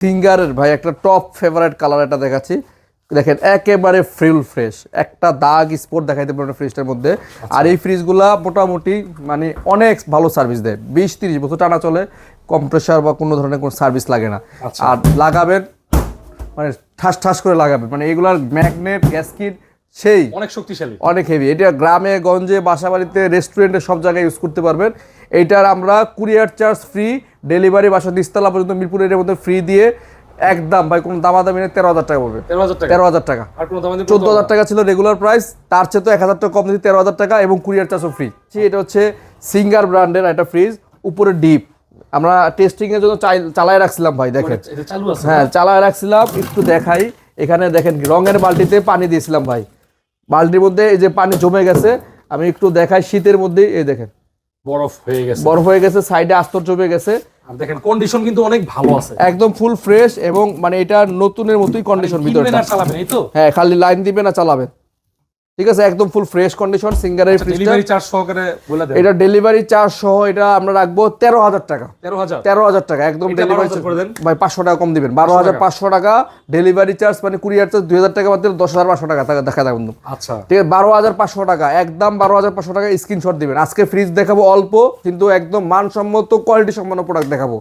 ফিঙ্গারের ভাই একটা top favourite colour এটা দেখাচ্ছি। দেখেন একেবারে ফ্রিল ফ্রেশ একটা দাগ স্পট দেখাইতে পারবেন ফ্রিজটার মধ্যে। আর এই ফ্রিজগুলা মোটামুটি মানে অনেক ভালো সার্ভিস দেয়। বিশ তিরিশ বছর টানা চলে কম্প্রেসার বা কোনো ধরনের কোনো সার্ভিস লাগে না। আর লাগাবেন মানে ঠাস ঠাস করে লাগাবেন। মানে এগুলার ম্যাগনেট গ্যাসকিট সেই অনেক শক্তিশালী। অনেক হেভি এটা গ্রামে গঞ্জে বাসা বাড়িতে রেস্টুরেন্টে সব জায়গায় ইউজ করতে পারবেন। এইটার আমরা কুরিয়ার চার্জ ফ্রি ডেলিভারি বাসা নিস্তালা পর্যন্ত মিরপুর এরিয়ার মধ্যে ফ্রি দিয়ে একদম ভাই কোনো দামাদামি নেই তেরো হাজার টাকা পড়বে। তেরো হাজার টাকা? চোদ্দ হাজার টাকা ছিল রেগুলার প্রাইস তার চেয়ে তো এক হাজার টাকা কম দিচ্ছি তেরো হাজার টাকা এবং কুরিয়ার চার্জও ফ্রি এটা হচ্ছে সিঙ্গার ব্র্যান্ডের একটা ফ্রিজ উপরে ডিপ আমরা টেস্টিং এর জন্য চালায় রাখছিলাম ভাই দেখেন। আছে? হ্যাঁ চালায় রাখছিলাম একটু দেখাই। এখানে দেখেন রঙের বালতিতে পানি দিয়েছিলাম ভাই। বালতির মধ্যে এই যে পানি জমে গেছে আমি একটু দেখাই শীতের মধ্যে এই দেখেন। বরফ হয়ে গেছে। বরফ হয়ে গেছে সাইডে আস্তর জমে গেছে। আর দেখেন কন্ডিশন কিন্তু অনেক ভালো আছে। একদম ফুল ফ্রেশ এবং মানে এটা নতুনের মতোই কন্ডিশন ভিতরে ভিতরটা। আর চালাবেন এই তো? হ্যাঁ খালি লাইন দিবেন না চালাবেন। ঠিক আছে একদম ফুল ফ্রেশ কন্ডিশন সিঙ্গারের ডেলিভারি চার্জ সহকারে বলে দেন। এটা ডেলিভারি চার্জ সহ এটা আমরা রাখব তেরো হাজার টাকা। তেরো হাজার? তেরো হাজার টাকা একদম ডেলিভারি 12,000 করে দেন। ভাই পাঁচশো টাকা কম দিবেন। বারো হাজার পাঁচশো টাকা। ডেলিভারি চার্জ মানে কুরিয়ার চার্জ দুই হাজার টাকা বাদ দিলে দশ হাজার পাঁচশো টাকা টাকা দেখা দেয় বন্ধু। আচ্ছা। ঠিক আছে বারো হাজার পাঁচশো টাকা একদম বারো হাজার পাঁচশো টাকা স্ক্রিনশট দিবেন। আজকে ফ্রিজ দেখাবো অল্প কিন্তু একদম মানসম্মত কোয়ালিটি সম্পন্ন প্রোডাক্ট দেখাবো।